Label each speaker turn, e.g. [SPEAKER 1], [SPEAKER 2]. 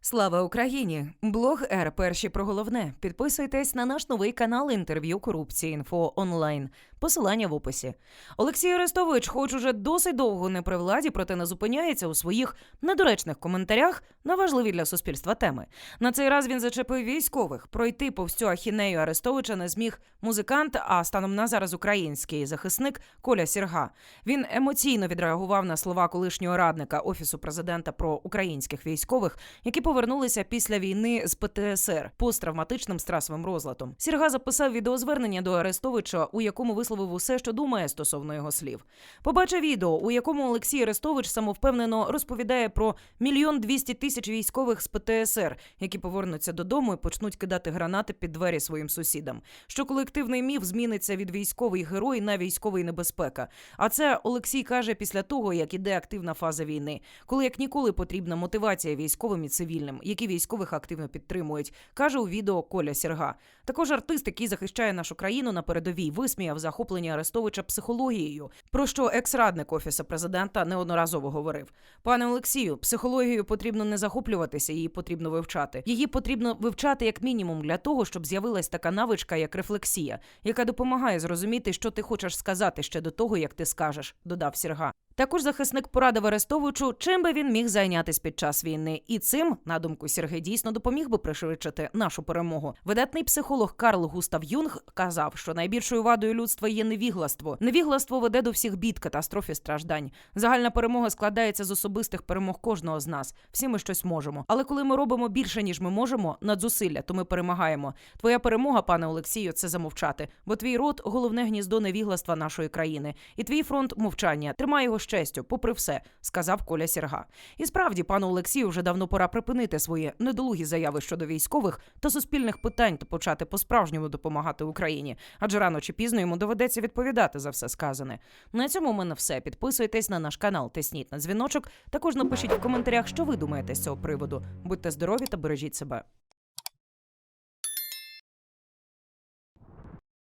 [SPEAKER 1] Слава Україні! Блог Р. Перші про головне. Підписуйтесь на наш новий канал інтерв'ю корупції інфо онлайн. Посилання в описі. Олексій Арестович, хоч уже досить довго не при владі, проте не зупиняється у своїх недоречних коментарях на важливі для суспільства теми. На цей раз він зачепив військових. Пройти по всю ахінею Арестовича не зміг музикант, а станом на зараз український захисник Коля Сірга. Він емоційно відреагував на слова колишнього радника офісу президента про українських військових, які повернулися після війни з ПТСР посттравматичним стресовим розладом. Сірга записав відеозвернення до Арестовича, у якому висловив усе, що думає стосовно його слів. Побачив відео, у якому Олексій Арестович самовпевнено розповідає про мільйон двісті тисяч військових з ПТСР, які повернуться додому і почнуть кидати гранати під двері своїм сусідам. Що колективний міф зміниться від військовий герой на військовий небезпека. А це Олексій каже після того, як іде активна фаза війни, коли як ніколи потрібна мотивація військовим і цивільним, які військових активно підтримують, каже у відео Коля Сірга. Також артист, який захищає нашу країну на передовій, висміяв захоплення Арестовича психологією, про що екс-радник офісу президента неодноразово говорив. Пане Олексію, психологією потрібно не захоплюватися, її потрібно вивчати. Її потрібно вивчати як мінімум для того, щоб з'явилась така навичка, як рефлексія, яка допомагає зрозуміти, що ти хочеш сказати ще до того, як ти скажеш, додав Сірга. Також захисник порадив Арестовичу, чим би він міг зайнятися під час війни, і цим, на думку Сергія, дійсно допоміг би пришвидшити нашу перемогу. Видатний психолог Карл Густав Юнг казав, що найбільшою вадою людства є невігластво. Невігластво веде до всіх бід, катастроф і страждань. Загальна перемога складається з особистих перемог кожного з нас. Всі ми щось можемо. Але коли ми робимо більше ніж ми можемо, надзусилля, то ми перемагаємо. Твоя перемога, пане Олексію, це замовчати, бо твій род головне гніздо невігластва нашої країни, і твій фронт мовчання. Тримай його з честю, попри все, сказав Коля Сірга. І справді, пану Олексію, вже давно пора припинити свої недолугі заяви щодо військових та суспільних питань та почати по-справжньому допомагати Україні. Адже рано чи пізно йому доведеться відповідати за все сказане. На цьому у мене все. Підписуйтесь на наш канал, тисніть на дзвіночок. Також напишіть в коментарях, що ви думаєте з цього приводу. Будьте здорові та бережіть себе.